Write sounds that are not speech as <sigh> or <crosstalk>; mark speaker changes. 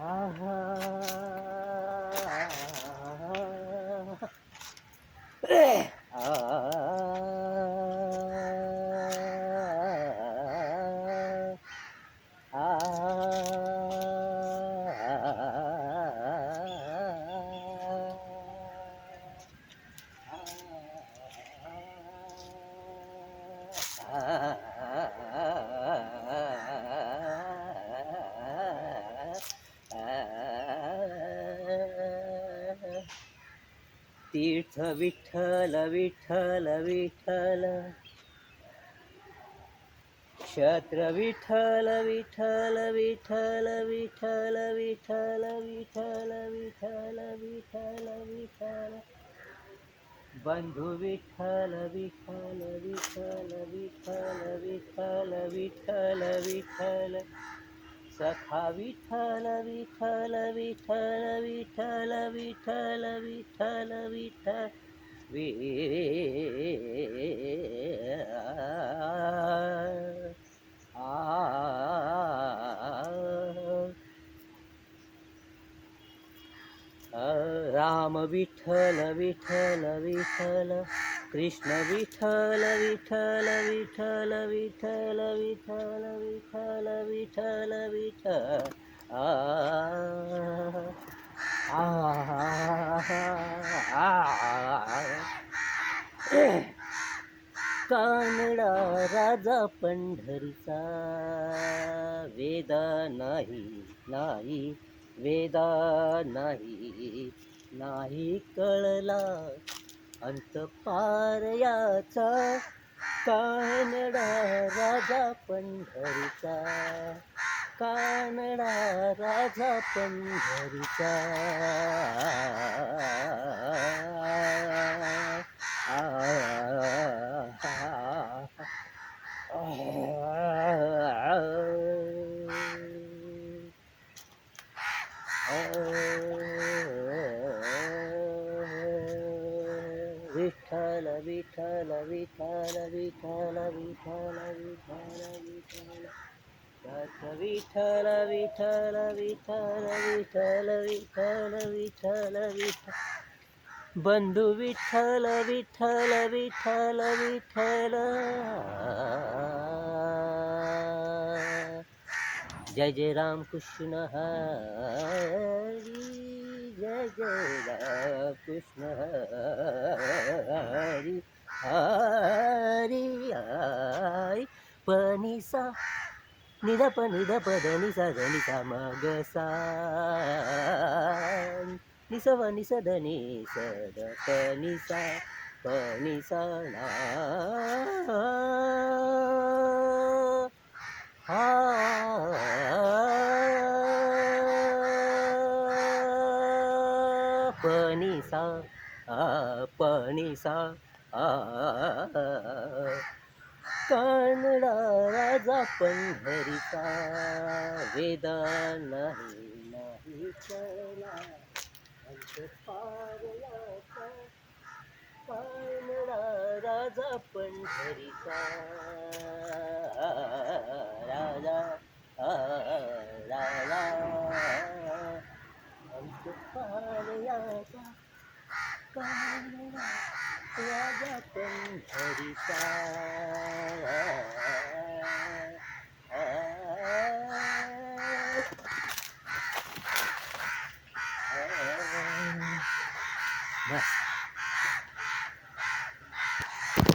Speaker 1: Ah. ah, ah, ah. <clears throat> तीर्थ विठ्ठल विठ्ठल विठ्ठल क्षत्र विठ्ठल विठ्ठल विठ्ठल विठ्ठल विठ्ठल विठ्ठल विठ्ठल विठ्ठल विठ्ठल बंधू विठ्ठल विठ्ठल विठ्ठल विठ्ठल विठ्ठल विठ्ठल विठ्ठल सखा विठल विठल विठल विठल विठल विठल विठल वे राम विठ्ठल विठ्ठल विठ्ठल कृष्ण विठ्ठल विठ्ठल विठ्ठल विठ्ठल विठ्ठल विठ्ठल विठ्ठल विठ्ठल आ कानडा राजा पंढरीचा वेदा नाही नाही वेदा नाही नाही कळला अंत पार याचा. कानडा राजा पंढरीचा कानडा राजा पंढरीचा. विठ्ठल विठ्ठल विठ्ठल विठ्ठल विठ्ठल विठ्ठल दत्त विठ्ठल विठ्ठल विठ्ठल विठ्ठल विठ्ठल विठ्ठल विठ्ठल बंधू विठ्ठल विठ्ठल विठ्ठल विठ्ठल जय जय राम कृष्ण हरी जय जय Ram Krishna Hari depan di depan dan Nisa dan Nisa magasan Nisa wan Nisa dan Nisa depan Nisa Nisa na ah Penisa, ah, penisa, ah, ah, ah, ah. Kannada राजा पंढरीचा. वेदा नाही नाही चला. कानडा राजा पंढरीचा. राजा राजा. अंत पारयाचा कानडा Hare